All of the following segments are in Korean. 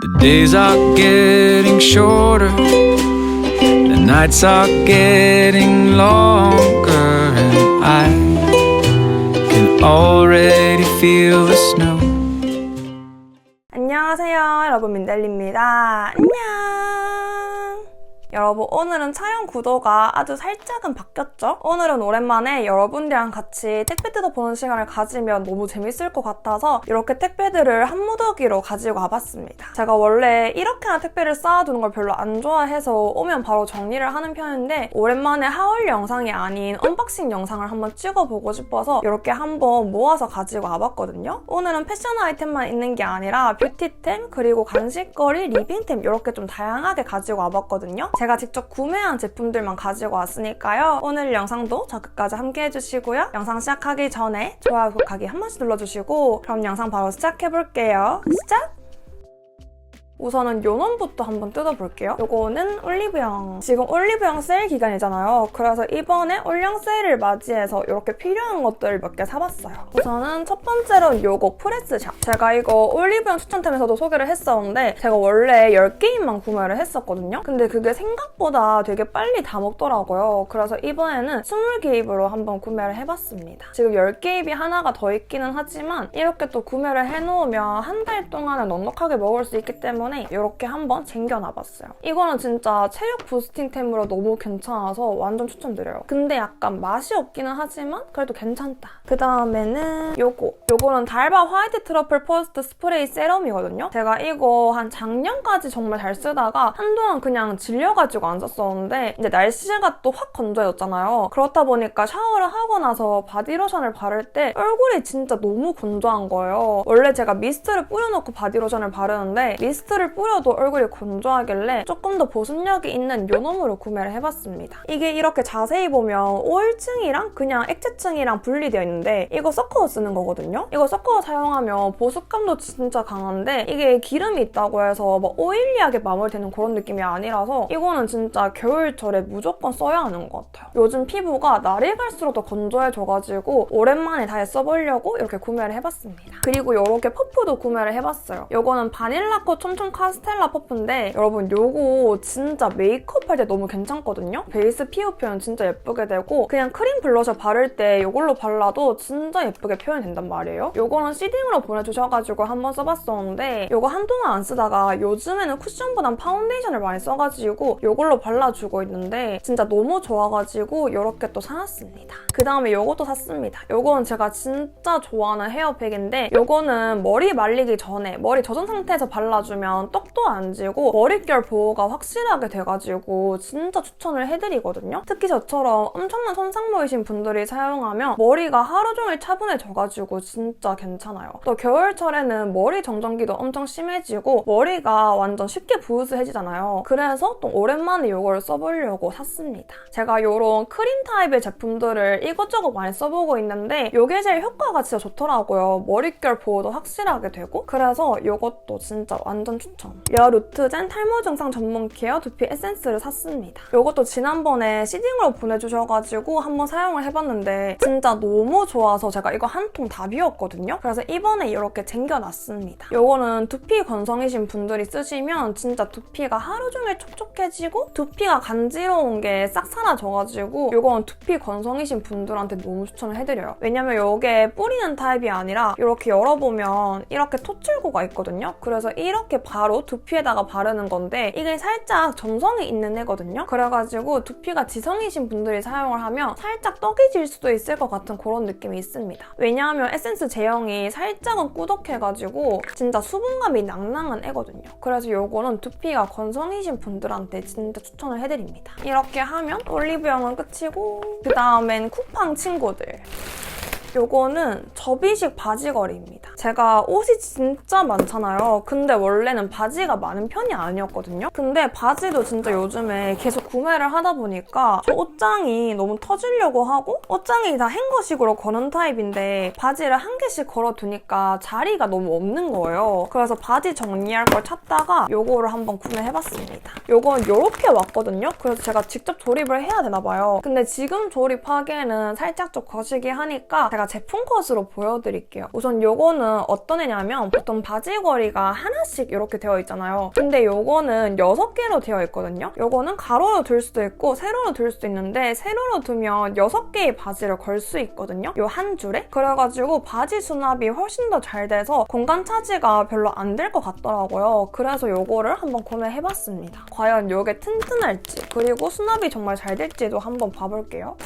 The days are getting shorter, the nights are getting longer, and I can already feel the snow. 안녕하세요 여러분 민델리입니다 안녕 여러분 오늘은 촬영 구도가 아주 살짝은 바뀌었죠? 오늘은 오랜만에 여러분들이랑 같이 택배 뜯어보는 시간을 가지면 너무 재밌을 것 같아서 이렇게 택배들을 한 무더기로 가지고 와봤습니다. 제가 원래 이렇게나 택배를 쌓아두는 걸 별로 안 좋아해서 오면 바로 정리를 하는 편인데 오랜만에 하울 영상이 아닌 언박싱 영상을 한번 찍어보고 싶어서 이렇게 한번 모아서 가지고 와봤거든요. 오늘은 패션 아이템만 있는 게 아니라 뷰티템 그리고 간식거리, 리빙템 이렇게 좀 다양하게 가지고 와봤거든요. 제가 직접 구매한 제품들만 가지고 왔으니까요. 오늘 영상도 저 끝까지 함께 해주시고요. 영상 시작하기 전에 좋아요, 구독하기 한 번씩 눌러주시고 그럼 영상 바로 시작해볼게요. 시작! 우선은 요 놈부터 한번 뜯어볼게요. 요거는 올리브영. 지금 올리브영 세일 기간이잖아요. 그래서 이번에 올영 세일을 맞이해서 이렇게 필요한 것들을 몇개 사봤어요. 우선은 첫 번째로 요거 프레스샵. 제가 이거 올리브영 추천템에서도 소개를 했었는데 제가 원래 10개인만 구매를 했었거든요. 근데 그게 생각보다 되게 빨리 다 먹더라고요. 그래서 이번에는 20개입으로 한번 구매를 해봤습니다. 지금 10개입이 하나가 더 있기는 하지만 이렇게 또 구매를 해놓으면 한 달 동안은 넉넉하게 먹을 수 있기 때문에 이렇게 한번 쟁겨놔봤어요. 이거는 진짜 체력 부스팅템으로 너무 괜찮아서 완전 추천드려요. 근데 약간 맛이 없기는 하지만 그래도 괜찮다. 그 다음에는 요거. 요거는 달바 화이트 트러플 퍼스트 스프레이 세럼이거든요. 제가 이거 한 작년까지 정말 잘 쓰다가 한동안 그냥 질려가지고 안 썼었는데 이제 날씨가 또 확 건조해졌잖아요. 그렇다 보니까 샤워를 하고 나서 바디로션을 바를 때 얼굴이 진짜 너무 건조한 거예요. 원래 제가 미스트를 뿌려놓고 바디로션을 바르는데 미스트 를 뿌려도 얼굴이 건조하길래 조금 더 보습력이 있는 요 놈으로 구매를 해봤습니다. 이게 이렇게 자세히 보면 오일층이랑 그냥 액체층이랑 분리되어 있는데 이거 섞어 쓰는 거거든요. 이거 섞어 사용하면 보습감도 진짜 강한데 이게 기름이 있다고 해서 막 오일리하게 마무리되는 그런 느낌이 아니라서 이거는 진짜 겨울철에 무조건 써야 하는 것 같아요. 요즘 피부가 날이 갈수록 더 건조해져가지고 오랜만에 다시 써보려고 이렇게 구매를 해봤습니다. 그리고 이렇게 퍼프도 구매를 해봤어요. 요거는 바닐라코 촘촘 카스텔라 퍼프인데 여러분 요거 진짜 메이크업 할 때 너무 괜찮거든요. 베이스 피부 표현 진짜 예쁘게 되고 그냥 크림 블러셔 바를 때 이걸로 발라도 진짜 예쁘게 표현된단 말이에요. 요거는 시딩으로 보내주셔가지고 한번 써봤었는데 요거 한동안 안 쓰다가 요즘에는 쿠션보단 파운데이션을 많이 써가지고 요걸로 발라주고 있는데 진짜 너무 좋아가지고 이렇게 또 사놨습니다. 그 다음에 요것도 샀습니다. 요거는 제가 진짜 좋아하는 헤어팩인데 요거는 머리 말리기 전에 머리 젖은 상태에서 발라주면 떡도 안 지고 머릿결 보호가 확실하게 돼가지고 진짜 추천을 해드리거든요. 특히 저처럼 엄청난 손상모이신 분들이 사용하면 머리가 하루 종일 차분해져가지고 진짜 괜찮아요. 또 겨울철에는 머리 정전기도 엄청 심해지고 머리가 완전 쉽게 부스해지잖아요. 그래서 또 오랜만에 이걸 써보려고 샀습니다. 제가 이런 크림 타입의 제품들을 이것저것 많이 써보고 있는데 이게 제일 효과가 진짜 좋더라고요. 머릿결 보호도 확실하게 되고 그래서 이것도 진짜 완전 추천. 여 루트젠 탈모 증상 전문 케어 두피 에센스를 샀습니다. 이것도 지난번에 시딩으로 보내주셔가지고 한번 사용을 해봤는데 진짜 너무 좋아서 제가 이거 한 통 다 비웠거든요. 그래서 이번에 이렇게 쟁겨놨습니다. 이거는 두피 건성이신 분들이 쓰시면 진짜 두피가 하루 종일 촉촉해지고 두피가 간지러운 게 싹 사라져가지고 이건 두피 건성이신 분들한테 너무 추천을 해드려요. 왜냐면 이게 뿌리는 타입이 아니라 이렇게 열어보면 이렇게 토출구가 있거든요. 그래서 이렇게 바로 두피에다가 바르는 건데 이게 살짝 점성이 있는 애거든요. 그래가지고 두피가 지성이신 분들이 사용을 하면 살짝 떡이 질 수도 있을 것 같은 그런 느낌이 있습니다. 왜냐하면 에센스 제형이 살짝은 꾸덕해가지고 진짜 수분감이 낭낭한 애거든요. 그래서 이거는 두피가 건성이신 분들한테 진짜 추천을 해드립니다. 이렇게 하면 올리브영은 끝이고 그 다음엔 쿠팡 친구들. 요거는 접이식 바지걸이입니다. 제가 옷이 진짜 많잖아요. 근데 원래는 바지가 많은 편이 아니었거든요. 근데 바지도 진짜 요즘에 계속 구매를 하다 보니까 저 옷장이 너무 터지려고 하고 옷장이 다 행거식으로 거는 타입인데 바지를 한 개씩 걸어두니까 자리가 너무 없는 거예요. 그래서 바지 정리할 걸 찾다가 요거를 한번 구매해봤습니다. 요건 요렇게 왔거든요. 그래서 제가 직접 조립을 해야 되나 봐요. 근데 지금 조립하기에는 살짝 좀 거시기 하니까 제가 제가 제품 컷으로 보여드릴게요. 우선 요거는 어떤 애냐면 보통 바지걸이가 하나씩 이렇게 되어 있잖아요. 근데 요거는 6개로 되어 있거든요. 요거는 가로로 둘 수도 있고 세로로 둘 수도 있는데 세로로 두면 6개의 바지를 걸 수 있거든요. 요 한 줄에. 그래가지고 바지 수납이 훨씬 더 잘 돼서 공간 차지가 별로 안 될 것 같더라고요. 그래서 요거를 한번 구매해봤습니다. 과연 요게 튼튼할지 그리고 수납이 정말 잘 될지도 한번 봐볼게요.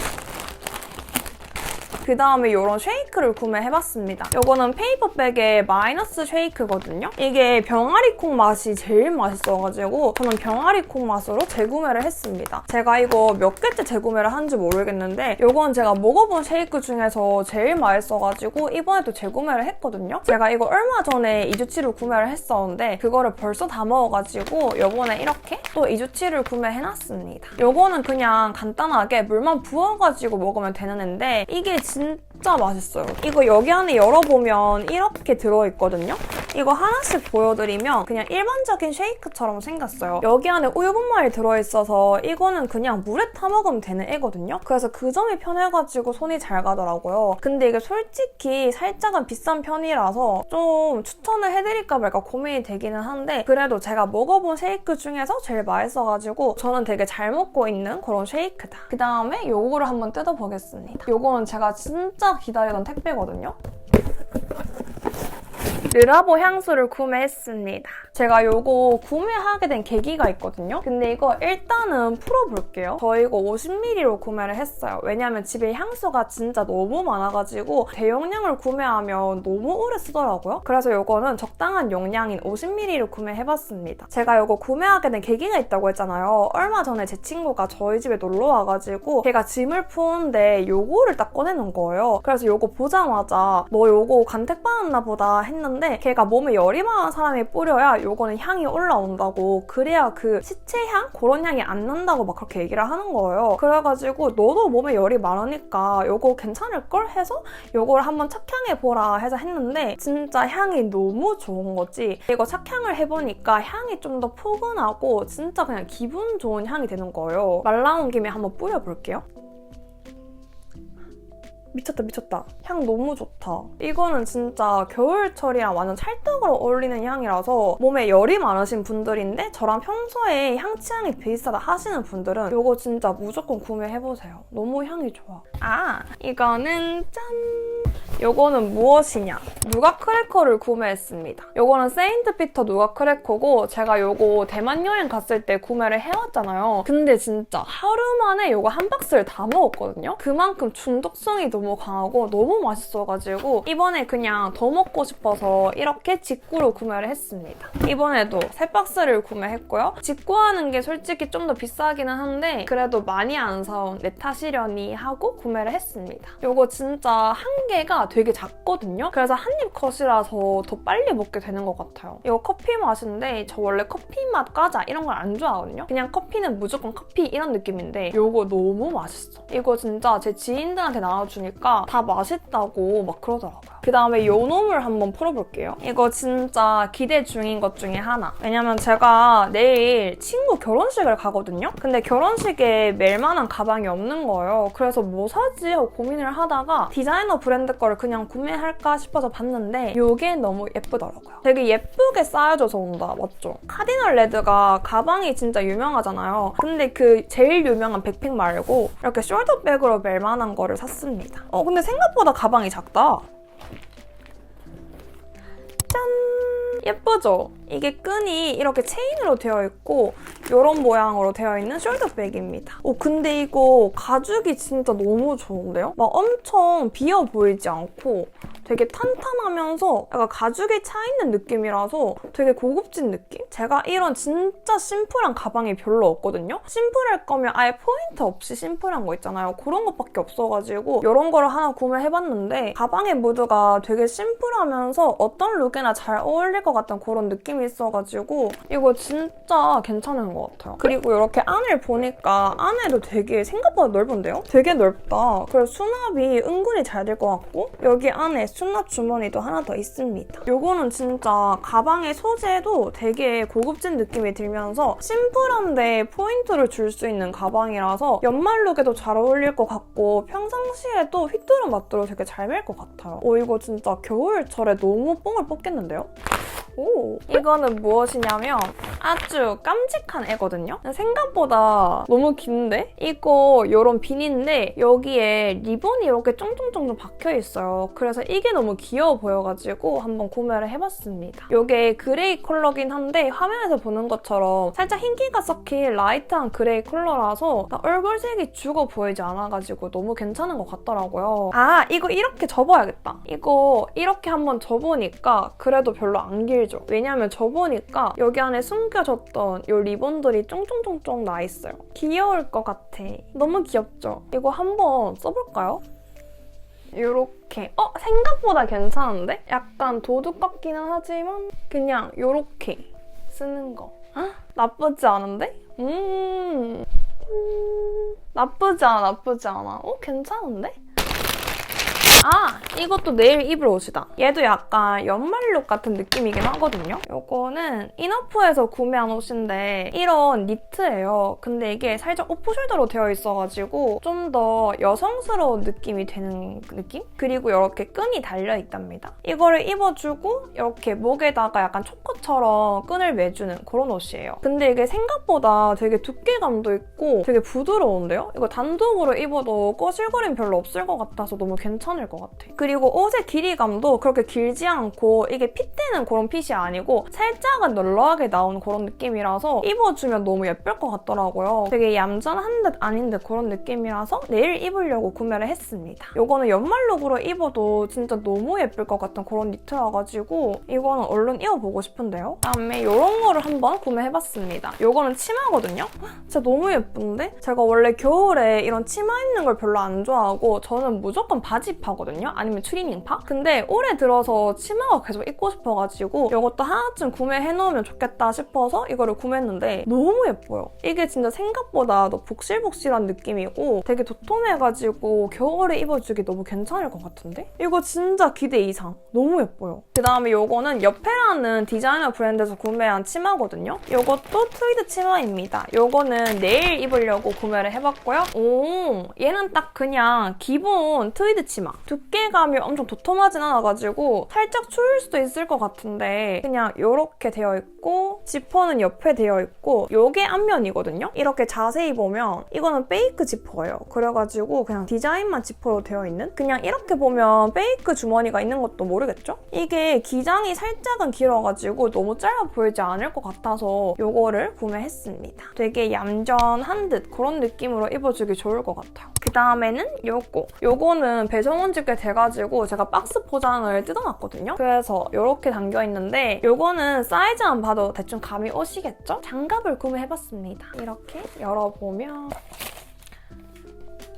그 다음에 이런 쉐이크를 구매해봤습니다. 이거는 페이퍼백의 마이너스 쉐이크거든요. 이게 병아리콩 맛이 제일 맛있어가지고 저는 병아리콩 맛으로 재구매를 했습니다. 제가 이거 몇 개째 재구매를 한지 모르겠는데 이건 제가 먹어본 쉐이크 중에서 제일 맛있어가지고 이번에도 재구매를 했거든요. 제가 이거 얼마 전에 2주치를 구매를 했었는데 그거를 벌써 다 먹어가지고 이번에 이렇게 또 2주치를 구매해놨습니다. 이거는 그냥 간단하게 물만 부어가지고 먹으면 되는 앤데 이게 진짜 맛있어요. 이거 여기 안에 열어보면 이렇게 들어있거든요. 이거 하나씩 보여드리면 그냥 일반적인 쉐이크처럼 생겼어요. 여기 안에 우유 분말이 들어있어서 이거는 그냥 물에 타먹으면 되는 애거든요. 그래서 그 점이 편해가지고 손이 잘 가더라고요. 근데 이게 솔직히 살짝은 비싼 편이라서 좀 추천을 해드릴까 말까 고민이 되기는 한데 그래도 제가 먹어본 쉐이크 중에서 제일 맛있어가지고 저는 되게 잘 먹고 있는 그런 쉐이크다. 그 다음에 요거를 한번 뜯어보겠습니다. 요거는 제가 진짜 기다리던 택배거든요. 르라보 향수를 구매했습니다. 제가 요거 구매하게 된 계기가 있거든요. 근데 이거 일단은 풀어볼게요. 저 이거 50ml로 구매를 했어요. 왜냐면 집에 향수가 진짜 너무 많아가지고 대용량을 구매하면 너무 오래 쓰더라고요. 그래서 요거는 적당한 용량인 50ml를 구매해봤습니다. 제가 요거 구매하게 된 계기가 있다고 했잖아요. 얼마 전에 제 친구가 저희 집에 놀러 와가지고 걔가 짐을 푸는데 요거를 딱 꺼내는 거예요. 그래서 요거 보자마자 너 요거 간택받았나 보다 했는데 걔가 몸에 열이 많은 사람이 뿌려야 요거는 향이 올라온다고 그래야 그 시체향? 그런 향이 안 난다고 막 그렇게 얘기를 하는 거예요. 그래가지고 너도 몸에 열이 많으니까 요거 괜찮을걸 해서 요걸 한번 착향해보라 해서 했는데 진짜 향이 너무 좋은 거지. 이거 착향을 해보니까 향이 좀 더 포근하고 진짜 그냥 기분 좋은 향이 되는 거예요. 말 나온 김에 한번 뿌려볼게요. 미쳤다 미쳤다 향 너무 좋다 이거는 진짜 겨울철이랑 완전 찰떡으로 어울리는 향이라서 몸에 열이 많으신 분들인데 저랑 평소에 향 취향이 비슷하다 하시는 분들은 이거 진짜 무조건 구매해보세요 너무 향이 좋아 아 이거는 짠 요거는 무엇이냐? 누각 크래커를 구매했습니다. 요거는 세인트 피터 누각 크래커고 제가 요거 대만 여행 갔을 때 구매를 해왔잖아요. 근데 진짜 하루 만에 요거 한 박스를 다 먹었거든요. 그만큼 중독성이 너무 강하고 너무 맛있어가지고 이번에 그냥 더 먹고 싶어서 이렇게 직구로 구매를 했습니다. 이번에도 세 박스를 구매했고요. 직구하는 게 솔직히 좀 더 비싸기는 한데 그래도 많이 안 사온 내 탓이려니 하고 구매를 했습니다. 요거 진짜 한 개가 되게 작거든요. 그래서 한 입 컷이라서 더 빨리 먹게 되는 것 같아요. 이거 커피 맛인데 저 원래 커피 맛 과자 이런 걸 안 좋아하거든요. 그냥 커피는 무조건 커피 이런 느낌인데 요거 너무 맛있어. 이거 진짜 제 지인들한테 나눠주니 까 다 맛있다고 막 그러더라고요. 그 다음에 요 놈을 한번 풀어볼게요. 이거 진짜 기대 중인 것 중에 하나. 왜냐면 제가 내일 친구 결혼식을 가거든요. 근데 결혼식에 멜 만한 가방이 없는 거예요. 그래서 뭐 사지 하고 고민을 하다가 디자이너 브랜드 거를 그냥 구매할까 싶어서 봤는데 이게 너무 예쁘더라고요. 되게 예쁘게 쌓여져서 온다. 맞죠? 카디널 레드가 가방이 진짜 유명하잖아요. 근데 그 제일 유명한 백팩 말고 이렇게 숄더백으로 멜 만한 거를 샀습니다. 어 근데 생각보다 가방이 작다. 짠! 예쁘죠? 이게 끈이 이렇게 체인으로 되어 있고 이런 모양으로 되어 있는 숄더백입니다. 오 근데 이거 가죽이 진짜 너무 좋은데요? 막 엄청 비어 보이지 않고 되게 탄탄하면서 약간 가죽이 차있는 느낌이라서 되게 고급진 느낌? 제가 이런 진짜 심플한 가방이 별로 없거든요? 심플할 거면 아예 포인트 없이 심플한 거 있잖아요. 그런 것밖에 없어가지고 이런 거를 하나 구매해봤는데 가방의 무드가 되게 심플하면서 어떤 룩에나 잘 어울릴 것 같은 그런 느낌 있어가지고 이거 진짜 괜찮은 것 같아요. 그리고 이렇게 안을 보니까 안에도 되게 생각보다 넓은데요? 되게 넓다. 그래서 수납이 은근히 잘 될 것 같고 여기 안에 수납 주머니도 하나 더 있습니다. 요거는 진짜 가방의 소재도 되게 고급진 느낌이 들면서 심플한데 포인트를 줄 수 있는 가방이라서 연말룩에도 잘 어울릴 것 같고 평상시에도 휘뚜루 마뚜루 되게 잘 멜 것 같아요. 오 이거 진짜 겨울철에 너무 뽕을 뽑겠는데요? 오 이거는 무엇이냐면 아주 깜찍한 애거든요. 생각보다 너무 긴데? 이거 이런 비니인데 여기에 리본이 이렇게 쫑쫑쫑쫑 박혀 있어요. 그래서 이게 너무 귀여워 보여가지고 한번 구매를 해봤습니다. 이게 그레이 컬러긴 한데 화면에서 보는 것처럼 살짝 흰기가 섞인 라이트한 그레이 컬러라서 나 얼굴색이 죽어 보이지 않아가지고 너무 괜찮은 것 같더라고요. 아 이거 이렇게 접어야겠다. 이거 이렇게 한번 접으니까 그래도 별로 안 길죠. 왜냐면 접으니까 여기 안에 숨겨졌던 이 리본들이 쫑쫑쫑쫑 나 있어요. 귀여울 것 같아. 너무 귀엽죠? 이거 한번 써볼까요? 요렇게 어? 생각보다 괜찮은데? 약간 도둑 같기는 하지만 그냥 요렇게 쓰는 거 헉, 나쁘지 않은데? 음... 음... 나쁘지 않아 나쁘지 않아 어? 괜찮은데? 아! 이것도 내일 입을 옷이다. 얘도 약간 연말룩 같은 느낌이긴 하거든요. 요거는 이너프에서 구매한 옷인데 이런 니트예요. 근데 이게 살짝 오프숄더로 되어 있어가지고 좀 더 여성스러운 느낌이 되는 느낌? 그리고 이렇게 끈이 달려있답니다. 이거를 입어주고 이렇게 목에다가 약간 초커처럼 끈을 매주는 그런 옷이에요. 근데 이게 생각보다 되게 두께감도 있고 되게 부드러운데요? 이거 단독으로 입어도 꺼질거림 별로 없을 것 같아서 너무 괜찮을 것 같아. 그리고 옷의 길이감도 그렇게 길지 않고 이게 핏되는 그런 핏이 아니고 살짝은 널널하게 나오는 그런 느낌이라서 입어주면 너무 예쁠 것 같더라고요. 되게 얌전한 듯 아닌 듯 그런 느낌이라서 내일 입으려고 구매를 했습니다. 이거는 연말룩으로 입어도 진짜 너무 예쁠 것 같은 그런 니트여가지고 이거는 얼른 입어보고 싶은데요. 그다음에 이런 거를 한번 구매해봤습니다. 이거는 치마거든요. 진짜 너무 예쁜데? 제가 원래 겨울에 이런 치마 입는 걸 별로 안 좋아하고 저는 무조건 바지 파 거든요. 아니면 추리닝파? 근데 올해 들어서 치마가 계속 입고 싶어가지고 이것도 하나쯤 구매해놓으면 좋겠다 싶어서 이거를 구매했는데 너무 예뻐요. 이게 진짜 생각보다 더 복실복실한 느낌이고 되게 도톰해가지고 겨울에 입어주기 너무 괜찮을 것 같은데? 이거 진짜 기대 이상. 너무 예뻐요. 그 다음에 이거는 옆에라는 디자이너 브랜드에서 구매한 치마거든요. 이것도 트위드 치마입니다. 이거는 내일 입으려고 구매를 해봤고요. 오, 얘는 딱 그냥 기본 트위드 치마. 두께감이 엄청 도톰하진 않아가지고 살짝 추울 수도 있을 것 같은데 그냥 이렇게 되어 있고 지퍼는 옆에 되어 있고 이게 앞면이거든요. 이렇게 자세히 보면 이거는 페이크 지퍼예요. 그래가지고 그냥 디자인만 지퍼로 되어 있는 그냥 이렇게 보면 페이크 주머니가 있는 것도 모르겠죠? 이게 기장이 살짝은 길어가지고 너무 짧아 보이지 않을 것 같아서 이거를 구매했습니다. 되게 얌전한 듯 그런 느낌으로 입어주기 좋을 것 같아요. 그 다음에는 요거. 요거는 배송 온지꽤 돼가지고 제가 박스 포장을 뜯어놨거든요. 그래서 이렇게 담겨있는데 요거는 사이즈만 봐도 대충 감이 오시겠죠? 장갑을 구매해봤습니다. 이렇게 열어보면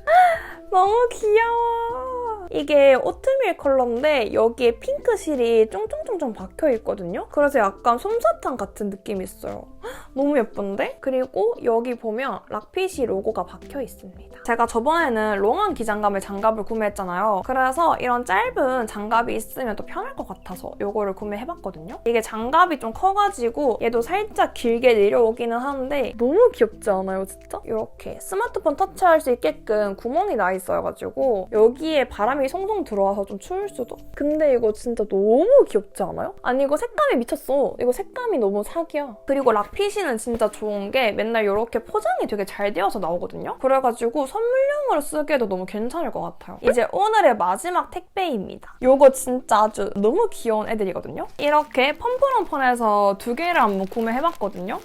너무 귀여워. 이게 오트밀 컬러인데 여기에 핑크 실이 쫑쫑쫑쫑 박혀 있거든요. 그래서 약간 솜사탕 같은 느낌이 있어요. 너무 예쁜데? 그리고 여기 보면 락핏이 로고가 박혀 있습니다. 제가 저번에는 롱한 기장감의 장갑을 구매했잖아요. 그래서 이런 짧은 장갑이 있으면 또 편할 것 같아서 이거를 구매해봤거든요. 이게 장갑이 좀 커가지고 얘도 살짝 길게 내려오기는 하는데 너무 귀엽지 않아요, 진짜? 이렇게 스마트폰 터치할 수 있게끔 구멍이 나 있어가지고 여기에 바람이 송송 들어와서 좀 추울 수도? 근데 이거 진짜 너무 귀엽지 않아요? 아니 이거 색감이 미쳤어. 이거 색감이 너무 사기야. 그리고 락 핏이는 진짜 좋은 게 맨날 이렇게 포장이 되게 잘 되어서 나오거든요. 그래가지고 선물용으로 쓰기에도 너무 괜찮을 것 같아요. 이제 오늘의 마지막 택배입니다. 이거 진짜 아주 너무 귀여운 애들이거든요. 이렇게 펌프럼펀에서 두 개를 한번 구매해봤거든요.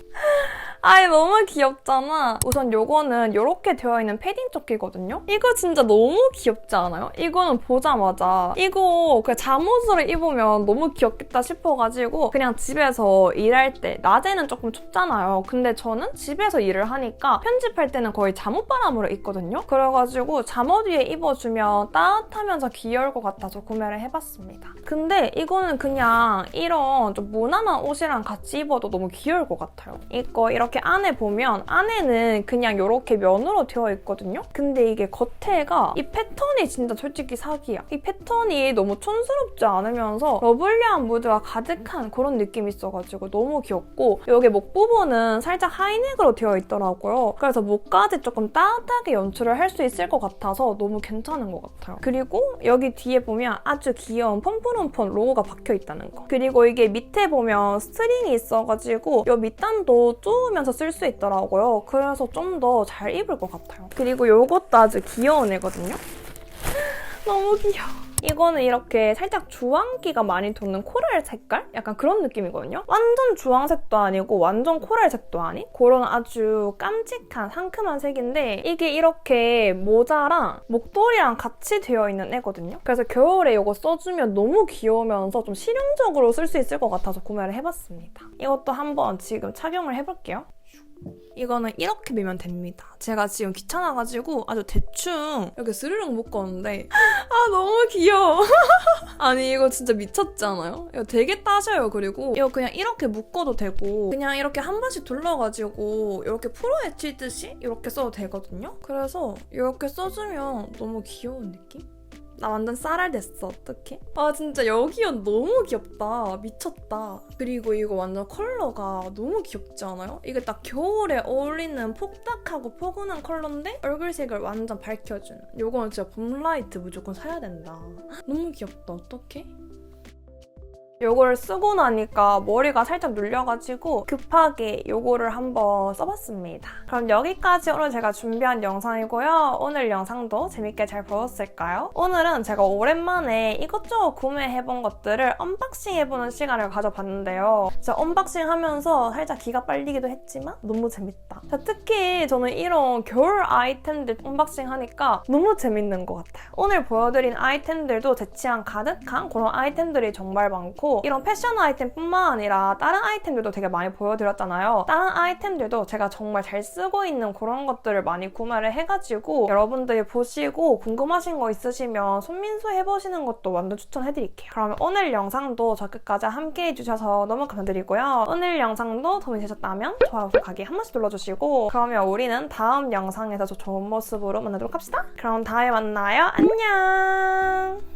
아이 너무 귀엽잖아. 우선 요거는 요렇게 되어 있는 패딩 조끼거든요. 이거 진짜 너무 귀엽지 않아요? 이거는 보자마자 이거 그냥 잠옷으로 입으면 너무 귀엽겠다 싶어가지고 그냥 집에서 일할 때 낮에는 조금 춥잖아요. 근데 저는 집에서 일을 하니까 편집할 때는 거의 잠옷바람으로 입거든요. 그래가지고 잠옷 위에 입어주면 따뜻하면서 귀여울 것 같아서 구매를 해봤습니다. 근데 이거는 그냥 이런 좀 무난한 옷이랑 같이 입어도 너무 귀여울 것 같아요. 이거 이렇게 안에 보면 안에는 그냥 이렇게 면으로 되어 있거든요. 근데 이게 겉에가 이 패턴이 진짜 솔직히 사기야. 이 패턴이 너무 촌스럽지 않으면서 러블리한 무드가 가득한 그런 느낌이 있어가지고 너무 귀엽고 여기 목 부분은 살짝 하이넥으로 되어 있더라고요. 그래서 목까지 조금 따뜻하게 연출을 할 수 있을 것 같아서 너무 괜찮은 것 같아요. 그리고 여기 뒤에 보면 아주 귀여운 폼푸름폰 로고가 박혀 있다는 거. 그리고 이게 밑에 보면 스트링이 있어가지고 이 밑단도 쪼으면 서 쓸 수 있더라고요. 그래서 좀 더 잘 입을 것 같아요. 그리고 이것도 아주 귀여운 애거든요. 너무 귀여워. 이거는 이렇게 살짝 주황기가 많이 도는 코랄 색깔? 약간 그런 느낌이거든요. 완전 주황색도 아니고 완전 코랄색도 아닌 그런 아주 깜찍한 상큼한 색인데 이게 이렇게 모자랑 목도리랑 같이 되어 있는 애거든요. 그래서 겨울에 이거 써주면 너무 귀여우면서 좀 실용적으로 쓸 수 있을 것 같아서 구매를 해봤습니다. 이것도 한번 지금 착용을 해볼게요. 이거는 이렇게 매면 됩니다. 제가 지금 귀찮아가지고 아주 대충 이렇게 스르륵 묶었는데 아 너무 귀여워. 아니 이거 진짜 미쳤지 않아요? 이거 되게 따셔요. 그리고 이거 그냥 이렇게 묶어도 되고 그냥 이렇게 한 번씩 둘러가지고 이렇게 프로에 치듯이 이렇게 써도 되거든요. 그래서 이렇게 써주면 너무 귀여운 느낌? 나 완전 쌀알 됐어 어떡해? 아 진짜 여기연 너무 귀엽다 미쳤다 그리고 이거 완전 컬러가 너무 귀엽지 않아요? 이게 딱 겨울에 어울리는 폭닥하고 포근한 컬러인데 얼굴색을 완전 밝혀주는 요거는 진짜 봄라이트 무조건 사야 된다 너무 귀엽다 어떡해? 요거를 쓰고 나니까 머리가 살짝 눌려가지고 급하게 요거를 한번 써봤습니다. 그럼 여기까지 오늘 제가 준비한 영상이고요. 오늘 영상도 재밌게 잘 보셨을까요? 오늘은 제가 오랜만에 이것저것 구매해본 것들을 언박싱 해보는 시간을 가져봤는데요. 진짜 언박싱 하면서 살짝 기가 빨리기도 했지만 너무 재밌다. 자, 특히 저는 이런 겨울 아이템들 언박싱 하니까 너무 재밌는 것 같아요. 오늘 보여드린 아이템들도 제 취향 가득한 그런 아이템들이 정말 많고 이런 패션 아이템뿐만 아니라 다른 아이템들도 되게 많이 보여드렸잖아요. 다른 아이템들도 제가 정말 잘 쓰고 있는 그런 것들을 많이 구매를 해가지고 여러분들이 보시고 궁금하신 거 있으시면 손민수 해보시는 것도 완전 추천해드릴게요. 그러면 오늘 영상도 저 끝까지 함께 해주셔서 너무 감사드리고요. 오늘 영상도 도움이 되셨다면 좋아요, 구독하기 한 번씩 눌러주시고 그러면 우리는 다음 영상에서 더 좋은 모습으로 만나도록 합시다. 그럼 다음에 만나요. 안녕!